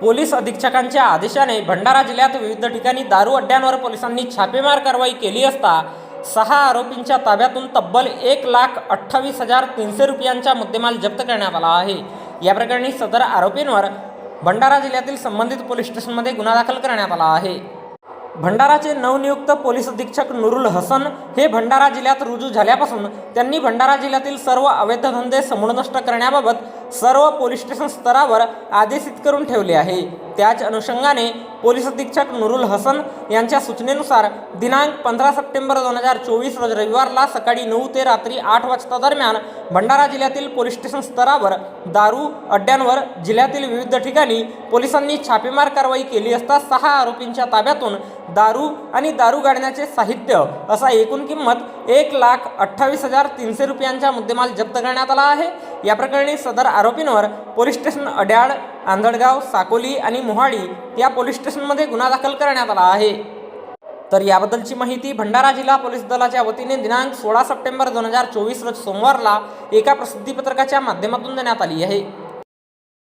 Police अधीक्षकांच्या आदेशाने Bhandara जिल्ह्यात विविध ठिकाणी दारू अड्ड्यांवर पोलिसांनी छापेमार कारवाई केली असता सहा आरोपींच्या ताब्यातून तब्बल एक लाख अठ्ठावीस हजार तीनशे रुपयांचा मुद्देमाल जप्त करण्यात आला आहे. या प्रकरणी सदर आरोपींवर भंडारा जिल्ह्यातील संबंधित पोलीस स्टेशनमध्ये गुन्हा दाखल करण्यात आला आहे. भंडाराचे नवनियुक्त पोलीस अधीक्षक नुरुल हसन हे भंडारा जिल्ह्यात रुजू झाल्यापासून त्यांनी भंडारा जिल्ह्यातील सर्व अवैध धंदे समूळ नष्ट करण्याबाबत सर्व पोलीस स्टेशन स्तरावर आदेशित करून ठेवले आहे. त्याच अनुषंगाने पोलीस अधीक्षक नुरुल हसन यांच्या सूचनेनुसार दिनांक पंधरा सप्टेंबर दोन हजार चोवीस रोज रविवारला सकाळी नऊ ते रात्री आठ वाजता दरम्यान भंडारा जिल्ह्यातील पोलीस स्टेशन स्तरावर दारू अड्ड्यांवर जिल्ह्यातील विविध ठिकाणी पोलिसांनी छापेमार कारवाई केली असता सहा आरोपींच्या ताब्यातून दारू आणि दारू गाडण्याचे साहित्य असा एकूण किंमत एक लाख अठ्ठावीस हजार तीनशे रुपयांचा मुद्देमाल जप्त करण्यात आला आहे. या प्रकरणी सदर आरोपींवर पोलीस स्टेशन अड्याळ आंधळगाव साकोली आणि मोहाडी या पोलीस स्टेशनमध्ये गुन्हा दाखल करण्यात आला आहे. तर याबद्दलची माहिती भंडारा जिल्हा पोलीस दलाच्या वतीने दिनांक सोळा सप्टेंबर दोन हजार चोवीस रोज सोमवारला एका प्रसिद्धीपत्रकाच्या माध्यमातून देण्यात आली आहे.